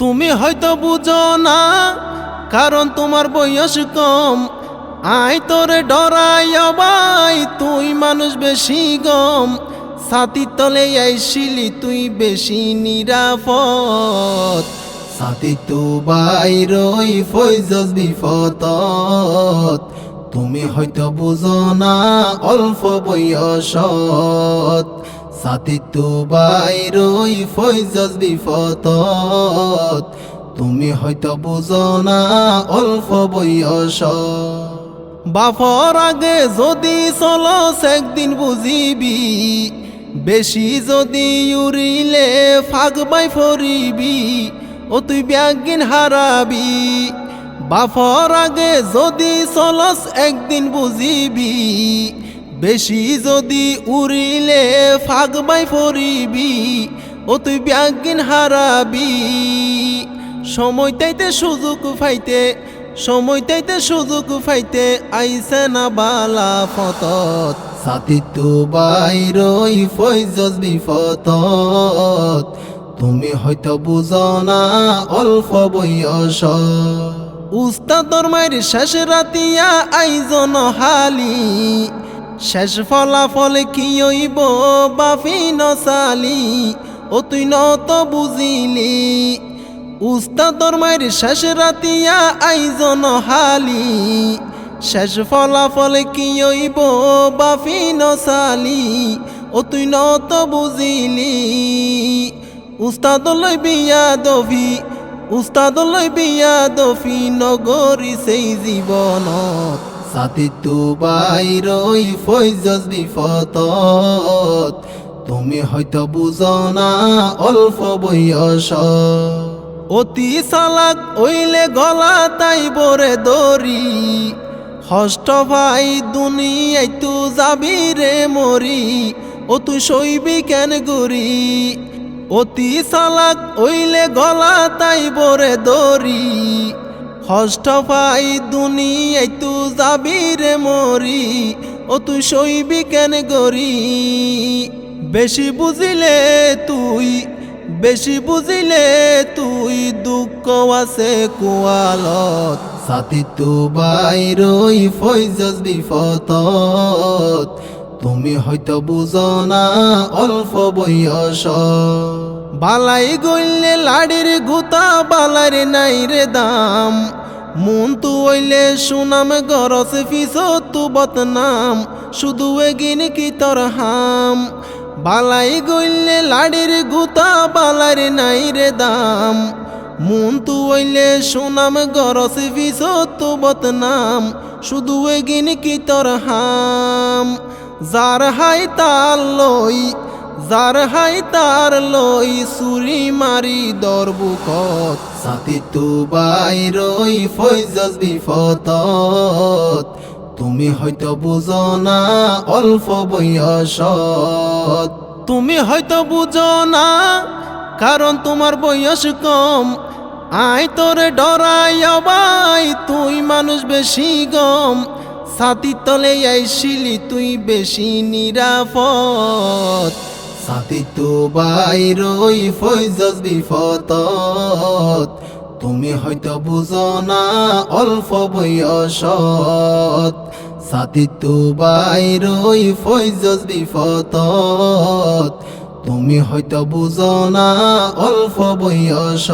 তুমি হয়তো বুঝো না, কারণ তোমার বয়স কম। আই তোরে ডরাই অবাই, তুই মানুষ বেশি গম। সাথী তলে আইসিলি তুই বেশি নিরাপদ। সাথী তো বাইরই ফৈজস বিপদ তুমি হয়তো বুঝো না, অল্প বয়সত। সাথী তো বাইরই ফৈজস বিপদ তুমি হয়তো বুঝো না অল্প বয়স বাফর আগে যদি চলস একদিন বুঝিবি, বেশি যদি উড়িলে ফাগ বাই ফরিবি, ও তুই ব্যাগিন হারাবি। বাফর আগে যদি চলস একদিন বুঝিবি বেশি যদি উড়িলে ফাগ বাই ফরিবি ও তুই ব্যাগিন হারাবি। সময় তাইতে সুযোগ ফাইতে সময় তাইতে সুযোগ ফাইতে আইসে না বালা ফতত। সাথী তো বাইরই ফৈজস বিফতত। তুমি হয়তো বুঝো অল্প বয়স উস্তাদর মায়ের শেষ রাতিয়া আইজন হালি শেষ ফলাফল কি হইব? বাফি নসালি, ও তুই নত বুঝিলি। উস্তাদর মায়ের শেষ রাতিয়া আইজন হালি। শেষ ফলাফল কি হইব? বাফি নসালি, ও তুই নত বুঝিলি। উস্তাদ লই বিয়া দফি, উস্তাদ লই বিয়া দফি, নগরী সেই জীবনত সাথী তো বাইরই ফৈজস বিফতত তুমি হয়তো বুঝো না অল্প বয়স অতি সালাক ওইলে গলা তাই বরে দরি হষ্ট ভাই দুনিয়াই তু যাবি রে মরি ও তুই সইবি কেন গরি অতি সালাক ওইলে গলা তাই বরে দরি হষ্ট ভাই দুনিয়াই তু যাবি রে মরি, ও তুই সইবি কেন গরি? বেশি বুঝিলে তুই, বেশি বুঝিলে তুই দুঃখ আছে কুয়ালত। সাথী তো বাইরই ফৈজস বিফতত, তুমি হয়তো বুঝো না অল্প বয়স। বালাই গইলে লাড়ির গুতা, বালার নাই রে দাম। মন তু ওইলে সুনাম গরস ফিস, তু বদনাম শুধু এগিন কি তোর হাম? বালাই গইলে লাড়ির গুতা বালার নাই রে দাম। মন তু ওইলে সুনাম গরস ফিস, তু বদনাম শুধু এগিন কি তোর হাম? যার হাই তার লই, যার হাই তার লই সুরি মারি দরবুকত সাথী তু বাইরই ফৈজস বিফতত। তুমি হয়তো বুঝো না অল্প বয়সত। তুমি হয়তো বুঝো না কারণ তোমার বয়স কম। আই তোরে ডরাই অবাই, তুই মানুষ বেশি গম। সাথী তলে আইসিলি তুই বেশি নিরাপদ। সাথী তো বাইরই ফৈজস বিফতত। তুমি হয়তো বুঝো না অল্প বয়সত। সাথী তো বাইরই ফৈজস বিফতত। তুমি হয়তো বুঝো না অল্প বয়স